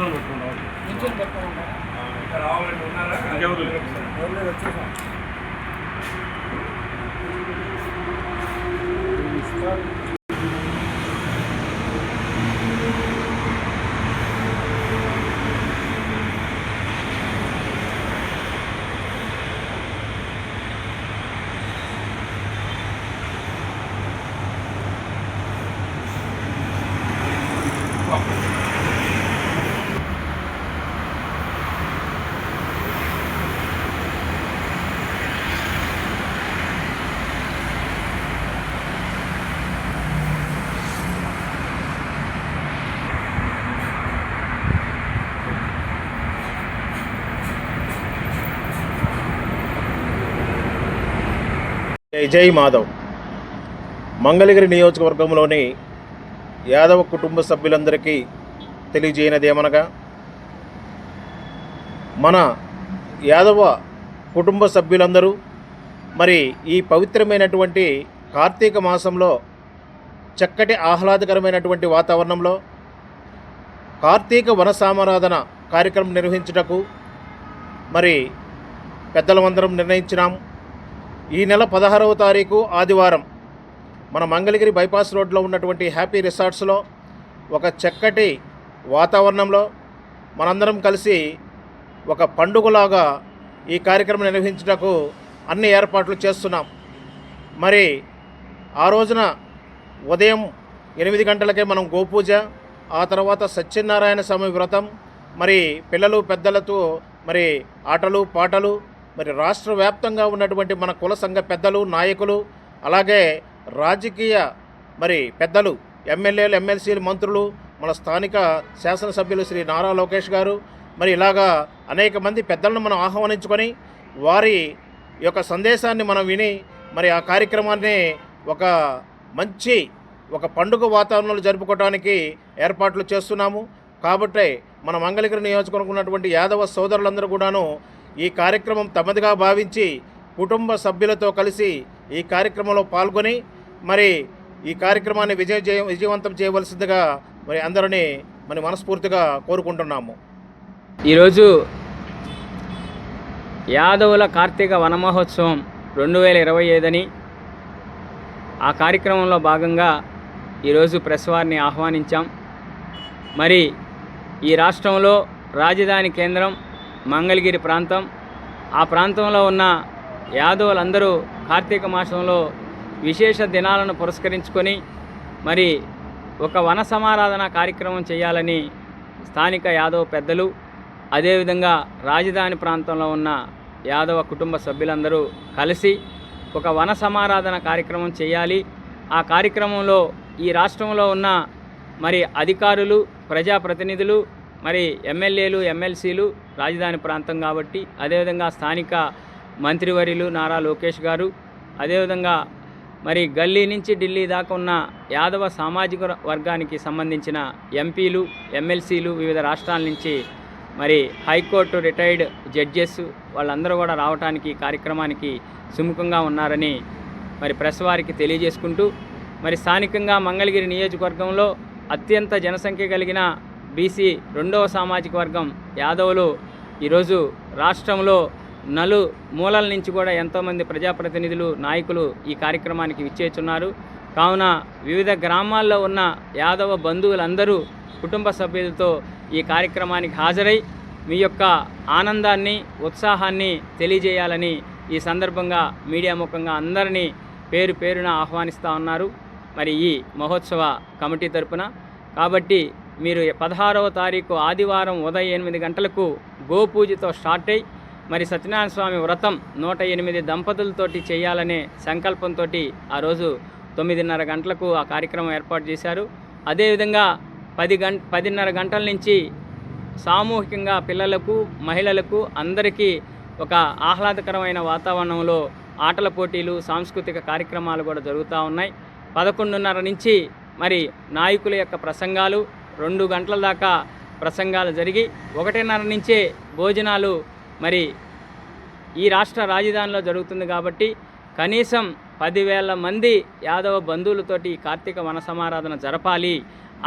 Пожалуйста. జై జై మాధవ్. మంగళగిరి నియోజకవర్గంలోని యాదవ కుటుంబ సభ్యులందరికీ తెలియజేయనది ఏమనగా మన యాదవ కుటుంబ సభ్యులందరూ మరి ఈ పవిత్రమైనటువంటి కార్తీక మాసంలో చక్కటి ఆహ్లాదకరమైనటువంటి వాతావరణంలో కార్తీక వన సామారాధన కార్యక్రమం నిర్వహించుటకు మరి పెద్దలమందరం నిర్ణయించినాం. ఈ నెల పదహారవ తారీఖు ఆదివారం మన మంగళగిరి బైపాస్ రోడ్లో ఉన్నటువంటి హ్యాపీ రిసార్ట్స్లో ఒక చక్కటి వాతావరణంలో మనందరం కలిసి ఒక పండుగలాగా ఈ కార్యక్రమం నిర్వహించుటకు అన్ని ఏర్పాట్లు చేస్తున్నాం. మరి ఆ రోజున ఉదయం ఎనిమిది గంటలకే మనం గోపూజ ఆ తర్వాత సత్యనారాయణ స్వామి వ్రతం మరి పిల్లలు పెద్దలతో మరి ఆటలు పాటలు మరి రాష్ట్ర వ్యాప్తంగా ఉన్నటువంటి మన కుల సంఘ పెద్దలు నాయకులు అలాగే రాజకీయ మరి పెద్దలు ఎమ్మెల్యేలు ఎమ్మెల్సీలు మంత్రులు మన స్థానిక శాసనసభ్యులు శ్రీ నారా లోకేష్ గారు మరి ఇలాగా అనేక మంది పెద్దలను మనం ఆహ్వానించుకొని వారి యొక్క సందేశాన్ని మనం విని మరి ఆ కార్యక్రమాన్ని ఒక మంచి ఒక పండుగ వాతావరణంలో జరుపుకోవడానికి ఏర్పాట్లు చేస్తున్నాము. కాబట్టి మన మంగళగిరి నియోజకవర్గం ఉన్నటువంటి యాదవ సోదరులందరూ కూడాను ఈ కార్యక్రమం తమదిగా భావించి కుటుంబ సభ్యులతో కలిసి ఈ కార్యక్రమంలో పాల్గొని మరి ఈ కార్యక్రమాన్ని విజయ విజయవంతం చేయవలసిందిగా మరి అందరినీ మరి మనస్ఫూర్తిగా కోరుకుంటున్నాము. ఈరోజు యాదవుల కార్తీక వనమహోత్సవం రెండు వేల ఇరవై ఐదని ఆ కార్యక్రమంలో భాగంగా ఈరోజు ప్రెస్ వారిని ఆహ్వానించాం. మరి ఈ రాష్ట్రంలో రాజధాని కేంద్రం మంగళగిరి ప్రాంతం. ఆ ప్రాంతంలో ఉన్న యాదవులందరూ కార్తీక మాసంలో విశేష దినాలను పురస్కరించుకొని మరి ఒక వన సమారాధన కార్యక్రమం చేయాలని స్థానిక యాదవ పెద్దలు అదేవిధంగా రాజధాని ప్రాంతంలో ఉన్న యాదవ కుటుంబ సభ్యులందరూ కలిసి ఒక వన సమారాధన కార్యక్రమం చేయాలి. ఆ కార్యక్రమంలో ఈ రాష్ట్రంలో ఉన్న మరి అధికారులు ప్రజాప్రతినిధులు మరి ఎమ్మెల్యేలు ఎమ్మెల్సీలు రాజధాని ప్రాంతం కాబట్టి అదేవిధంగా స్థానిక మంత్రివర్యులు నారా లోకేష్ గారు అదేవిధంగా మరి గల్లీ నుంచి ఢిల్లీ దాకా ఉన్న యాదవ సామాజిక వర్గానికి సంబంధించిన ఎంపీలు ఎమ్మెల్సీలు వివిధ రాష్ట్రాల నుంచి మరి హైకోర్టు రిటైర్డ్ జడ్జెస్ వాళ్ళందరూ కూడా రావడానికి కార్యక్రమానికి సుముఖంగా ఉన్నారని మరి ప్రెస్ వారికి తెలియజేసుకుంటూ మరి స్థానికంగా మంగళగిరి నియోజకవర్గంలో అత్యంత జనసంఖ్య కలిగిన బీసీ రెండవ సామాజిక వర్గం యాదవులు ఈరోజు రాష్ట్రంలో నలు మూలల నుంచి కూడా ఎంతోమంది ప్రజాప్రతినిధులు నాయకులు ఈ కార్యక్రమానికి విచ్చేస్తున్నారు. కావున వివిధ గ్రామాల్లో ఉన్న యాదవ బంధువులందరూ కుటుంబ సభ్యులతో ఈ కార్యక్రమానికి హాజరై మీ యొక్క ఆనందాన్ని ఉత్సాహాన్ని తెలియజేయాలని ఈ సందర్భంగా మీడియా ముఖంగా అందరినీ పేరు పేరున ఆహ్వానిస్తూ ఉన్నారు. మరి ఈ మహోత్సవ కమిటీ తరపున. కాబట్టి మీరు పదహారవ తారీఖు ఆదివారం ఉదయం ఎనిమిది గంటలకు గోపూజతో స్టార్ట్ అయ్యి మరి సత్యనారాయణ స్వామి వ్రతం నూట ఎనిమిది దంపతులతోటి చేయాలనే సంకల్పంతో ఆ రోజు తొమ్మిదిన్నర గంటలకు ఆ కార్యక్రమం ఏర్పాటు చేశారు. అదేవిధంగా పది గంట పదిన్నర గంటల నుంచి సామూహికంగా పిల్లలకు మహిళలకు అందరికీ ఒక ఆహ్లాదకరమైన వాతావరణంలో ఆటల పోటీలు సాంస్కృతిక కార్యక్రమాలు కూడా జరుగుతూ ఉన్నాయి. పదకొండున్నర నుంచి మరి నాయకుల యొక్క ప్రసంగాలు రెండు గంటల దాకా ప్రసంగాలు జరిగి ఒకటిన్నర నుంచే భోజనాలు మరి ఈ రాష్ట్ర రాజధానిలో జరుగుతుంది కాబట్టి కనీసం పదివేల మంది యాదవ బంధువులతోటి కార్తీక వన సమారాధన జరపాలి.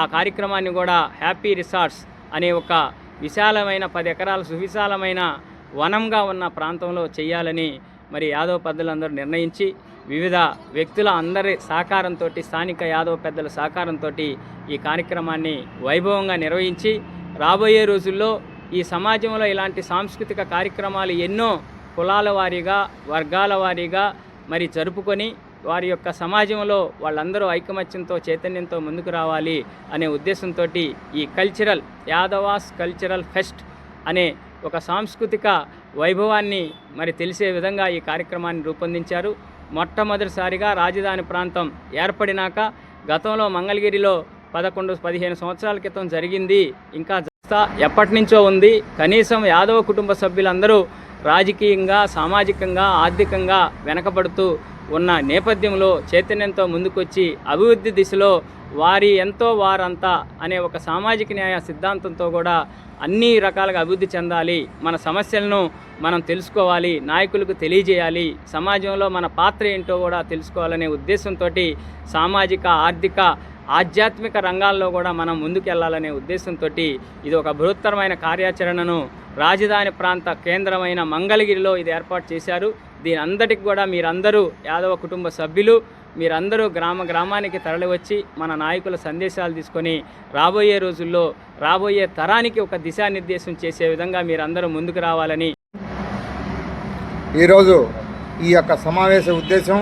ఆ కార్యక్రమాన్ని కూడా హ్యాపీ రిసార్ట్స్ అనే ఒక విశాలమైన పది ఎకరాల సువిశాలమైన వనంగా ఉన్న ప్రాంతంలో చేయాలని మరి యాదవ పెద్దలందరూ నిర్ణయించి వివిధ వ్యక్తుల అందరి సహకారంతో స్థానిక యాదవ పెద్దల సహకారంతో ఈ కార్యక్రమాన్ని వైభవంగా నిర్వహించి రాబోయే రోజుల్లో ఈ సమాజంలో ఇలాంటి సాంస్కృతిక కార్యక్రమాలు ఎన్నో కులాల వారీగా వర్గాల వారీగా మరి జరుపుకొని వారి యొక్క సమాజంలో వాళ్ళందరూ ఐకమత్యంతో చైతన్యంతో ముందుకు రావాలి అనే ఉద్దేశంతో ఈ కల్చరల్ యాదవాస్ కల్చరల్ ఫెస్ట్ అనే ఒక సాంస్కృతిక వైభవాన్ని మరి తెలిసే విధంగా ఈ కార్యక్రమాన్ని రూపొందించారు. మొట్టమొదటిసారిగా రాజధాని ప్రాంతం ఏర్పడినాక గతంలో మంగళగిరిలో పదకొండు పదిహేను సంవత్సరాల క్రితం జరిగింది. ఇంకా జస్తా ఎప్పటి నుంచో ఉంది. కనీసం యాదవ కుటుంబ సభ్యులందరూ రాజకీయంగా సామాజికంగా ఆర్థికంగా వెనకబడుతూ ఉన్న నేపథ్యంలో చైతన్యంతో ముందుకొచ్చి అభివృద్ధి దిశలో వారి ఎంతో వారంతా అనే ఒక సామాజిక న్యాయ సిద్ధాంతంతో కూడా అన్ని రకాలుగా అభివృద్ధి చెందాలి. మన సమస్యలను మనం తెలుసుకోవాలి నాయకులకు తెలియజేయాలి సమాజంలో మన పాత్ర ఏంటో కూడా తెలుసుకోవాలనే ఉద్దేశంతో సామాజిక ఆర్థిక ఆధ్యాత్మిక రంగాల్లో కూడా మనం ముందుకెళ్ళాలనే ఉద్దేశంతో ఇది ఒక బృహత్తరమైన కార్యాచరణను రాజధాని ప్రాంత కేంద్రమైన మంగళగిరిలో ఇది ఏర్పాటు చేశారు. దీని అందటికి కూడా మీరందరూ యాదవ కుటుంబ సభ్యులు మీరందరూ గ్రామ గ్రామానికి తరలివచ్చి మన నాయకుల సందేశాలు తీసుకొని రాబోయే రోజుల్లో రాబోయే తరానికి ఒక దిశానిర్దేశం చేసే విధంగా మీరందరూ ముందుకు రావాలని ఈరోజు ఈ యొక్క సమావేశ ఉద్దేశం.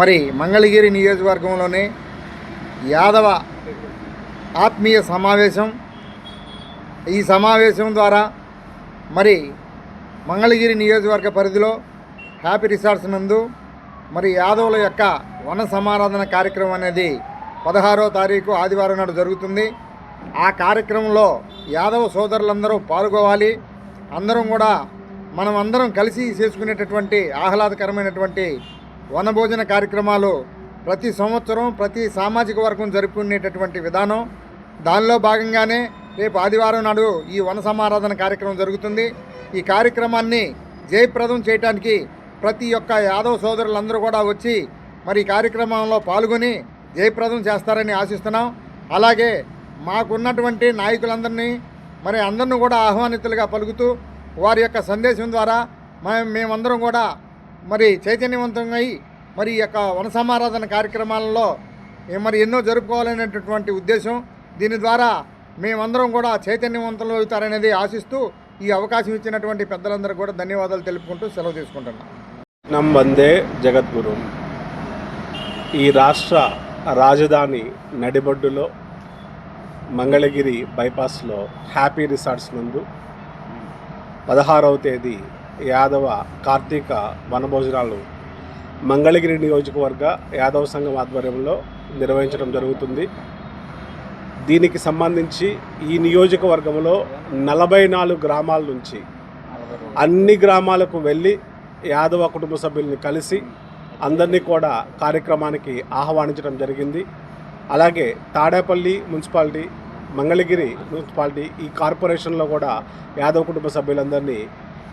మరి మంగళగిరి నియోజకవర్గంలోనే యాదవ ఆత్మీయ సమావేశం. ఈ సమావేశం ద్వారా మరి మంగళగిరి నియోజకవర్గ పరిధిలో హ్యాపీ రిసార్ట్స్ నందు మరి యాదవుల యొక్క వన సమారాధన కార్యక్రమం అనేది పదహారో తారీఖు ఆదివారం నాడు జరుగుతుంది. ఆ కార్యక్రమంలో యాదవ సోదరులందరూ పాల్గొవాలి. అందరం కూడా మనం అందరం కలిసి చేసుకునేటటువంటి ఆహ్లాదకరమైనటువంటి వనభోజన కార్యక్రమాలు ప్రతి సంవత్సరం ప్రతి సామాజిక వర్గం జరుపుకునేటటువంటి విధానం. దానిలో భాగంగానే రేపు ఆదివారం నాడు ఈ వన సమారాధన కార్యక్రమం జరుగుతుంది. ఈ కార్యక్రమాన్ని జయప్రదం చేయడానికి ప్రతి ఒక్క యాదవ్ సోదరులందరూ కూడా వచ్చి మరి కార్యక్రమంలో పాల్గొని జయప్రదం చేస్తారని ఆశిస్తున్నాం. అలాగే మాకున్నటువంటి నాయకులందరినీ మరి అందరిని కూడా ఆహ్వానితులుగా పలుకుతూ వారి యొక్క సందేశం ద్వారా మేమందరం కూడా మరి చైతన్యవంతంగా మరి ఈ యొక్క వనసమారాధన కార్యక్రమాలలో మరి ఎన్నో జరుపుకోవాలనేటటువంటి ఉద్దేశం దీని ద్వారా మేమందరం కూడా చైతన్యవంతులు అవుతారనేది ఆశిస్తూ ఈ అవకాశం ఇచ్చినటువంటి పెద్దలందరూ కూడా ధన్యవాదాలు తెలుపుకుంటూ సెలవు తీసుకుంటున్నాం. నం వందే జగద్గురు. ఈ రాష్ట్ర రాజధాని నడిబొడ్డులో మంగళగిరి బైపాస్లో హ్యాపీ రిసార్ట్స్ నందు పదహారవ తేదీ యాదవ కార్తీక వనభోజనాలు మంగళగిరి నియోజకవర్గ యాదవ సంఘం ఆధ్వర్యంలో నిర్వహించడం జరుగుతుంది. దీనికి సంబంధించి ఈ నియోజకవర్గంలో నలభై నాలుగు గ్రామాల నుంచి అన్ని గ్రామాలకు వెళ్ళి యాదవ కుటుంబ సభ్యుల్ని కలిసి అందరినీ కూడా కార్యక్రమానికి ఆహ్వానించడం జరిగింది. అలాగే తాడేపల్లి మున్సిపాలిటీ మంగళగిరి మున్సిపాలిటీ ఈ కార్పొరేషన్లో కూడా యాదవ కుటుంబ సభ్యులందరినీ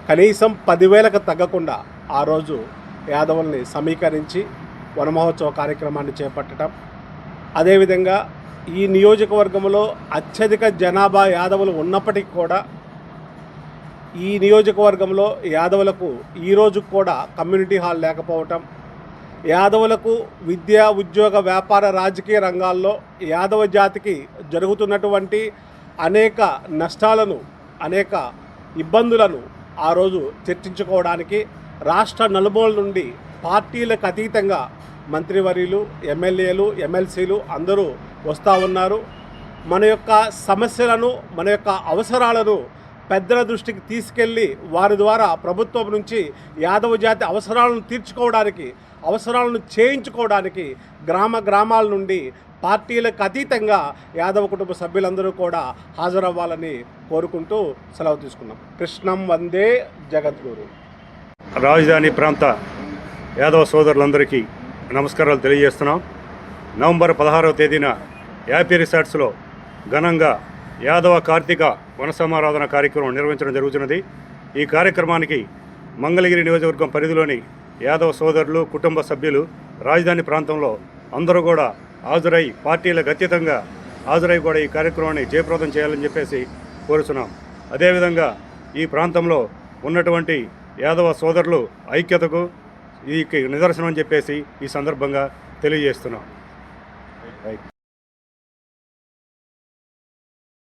కనీసం పదివేలకు తగ్గకుండా ఆ రోజు యాదవుల్ని సమీకరించి వనమహోత్సవ కార్యక్రమాన్ని చేపట్టడం అదేవిధంగా ఈ నియోజకవర్గంలో అత్యధిక జనాభా యాదవులు ఉన్నప్పటికీ కూడా ఈ నియోజకవర్గంలో యాదవులకు ఈరోజు కూడా కమ్యూనిటీ హాల్ లేకపోవటం యాదవులకు విద్య ఉద్యోగ వ్యాపార రాజకీయ రంగాల్లో యాదవ జాతికి జరుగుతున్నటువంటి అనేక నష్టాలను అనేక ఇబ్బందులను ఆ రోజు చర్చించుకోవడానికి రాష్ట్ర నలుమూల నుండి పార్టీలకు అతీతంగా మంత్రివర్యులు ఎమ్మెల్యేలు ఎమ్మెల్సీలు అందరూ వస్తూ ఉన్నారు. మన యొక్క సమస్యలను మన యొక్క అవసరాలను పెద్దల దృష్టికి తీసుకెళ్ళి వారి ద్వారా ప్రభుత్వం నుంచి యాదవ జాతి అవసరాలను తీర్చుకోవడానికి అవసరాలను చేయించుకోవడానికి గ్రామ గ్రామాల నుండి పార్టీలకు అతీతంగా యాదవ కుటుంబ సభ్యులందరూ కూడా హాజరవ్వాలని కోరుకుంటూ సెలవు తీసుకున్నాం. కృష్ణం వందే జగద్గురు. రాజధాని ప్రాంత యాదవ సోదరులందరికీ నమస్కారాలు తెలియజేస్తున్నాం. నవంబర్ పదహారవ తేదీన యాపీ రిసార్ట్స్లో ఘనంగా యాదవ కార్తీక వనసమారాధన కార్యక్రమం నిర్వహించడం జరుగుతున్నది. ఈ కార్యక్రమానికి మంగళగిరి నియోజకవర్గం పరిధిలోని యాదవ సోదరులు కుటుంబ సభ్యులు రాజధాని ప్రాంతంలో అందరూ కూడా హాజరై పార్టీలకు అతీతంగా హాజరై కూడా ఈ కార్యక్రమాన్ని జయప్రదం చేయాలని చెప్పేసి కోరుచున్నాం. అదేవిధంగా ఈ ప్రాంతంలో ఉన్నటువంటి యాదవ సోదరులు ఐక్యతకు ఈ నిదర్శనం అని చెప్పేసి ఈ సందర్భంగా తెలియజేస్తున్నాం. రైట్